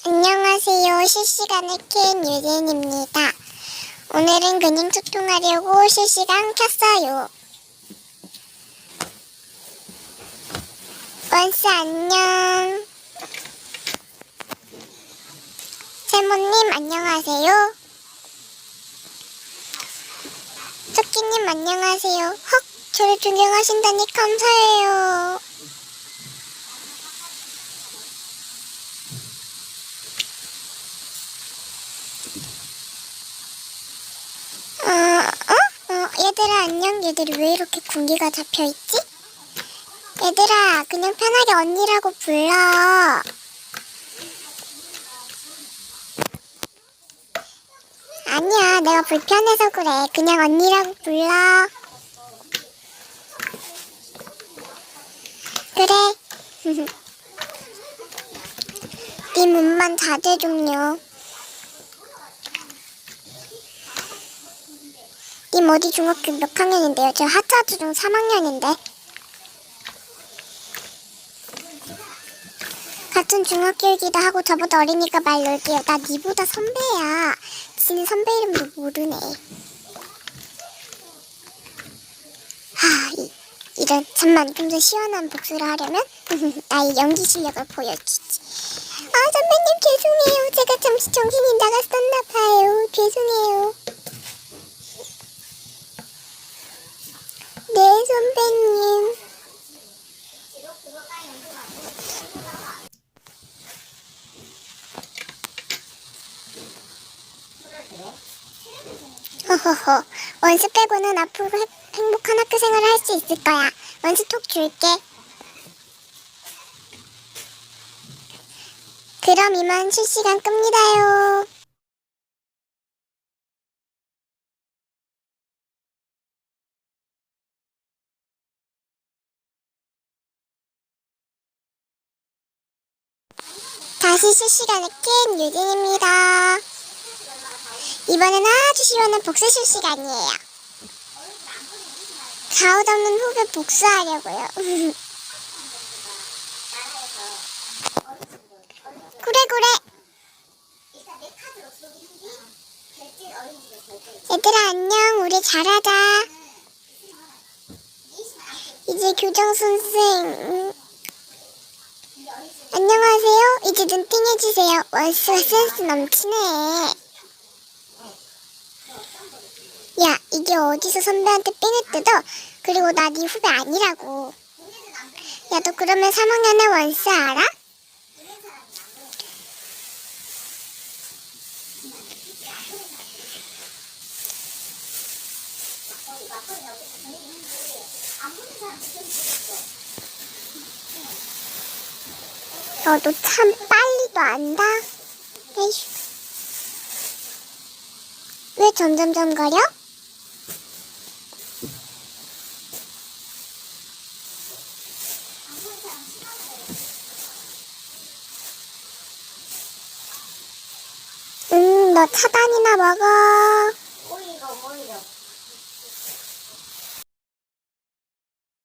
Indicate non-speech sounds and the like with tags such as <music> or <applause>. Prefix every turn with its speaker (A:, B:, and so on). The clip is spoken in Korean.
A: 안녕하세요. 실시간을 킨 유진입니다. 오늘은 근임 소통하려고 실시간 켰어요. 원스 안녕. 세모님 안녕하세요. 토끼님 안녕하세요. 헉, 저를 존경하신다니 감사해요. 어, 어? 어, 얘들아 안녕. 얘들이 왜 이렇게 군기가 잡혀 있지? 얘들아 그냥 편하게 언니라고 불러. 아니야 내가 불편해서 그래. 그냥 언니라고 불러. 그래. <laughs> 네 몸만 자제 좀요. 님 어디 중학교 몇 학년인데요? 저 하차주중 3학년인데. 같은 중학교이기도 하고 저보다 어리니까 말 놀게요. 나 니보다 선배야. 지는 선배 이름도 모르네. 하, 이, 이런 잠만 좀 더 시원한 복수를 하려면 <laughs> 나의 연기 실력을 보여주지. 아 선배님 죄송해요. 제가 잠시 정신이 나갔었나 봐요. 죄송해요. 네, 선배님. <laughs> 허허허. 원수 빼고는 앞으로 행- 행복한 학교 생활을 할 수 있을 거야. 원수 톡 줄게. 그럼 이만 실시간 끕니다요. 다시 실시간을 낀 유진입니다. 이번엔 아주 시원한 복수 실 시간이에요. 가옷 없는 후배 복수하려고요. <laughs> 그래 그래. 얘들아 안녕. 우리 잘하자. 이제 교장 선생. 안녕하세요. 이제 눈팅 해주세요. 월수가 센스 넘치네. 야, 이게 어디서 선배한테 삥을 뜯어? 그리고 나 네 후배 아니라고. 야, 너 그러면 3학년의 원스 알아? 너도 참 빨리도 안다. 에휴. 왜 점점점 거려? 응, 너 차단이나 먹어.
B: 오히려 오히려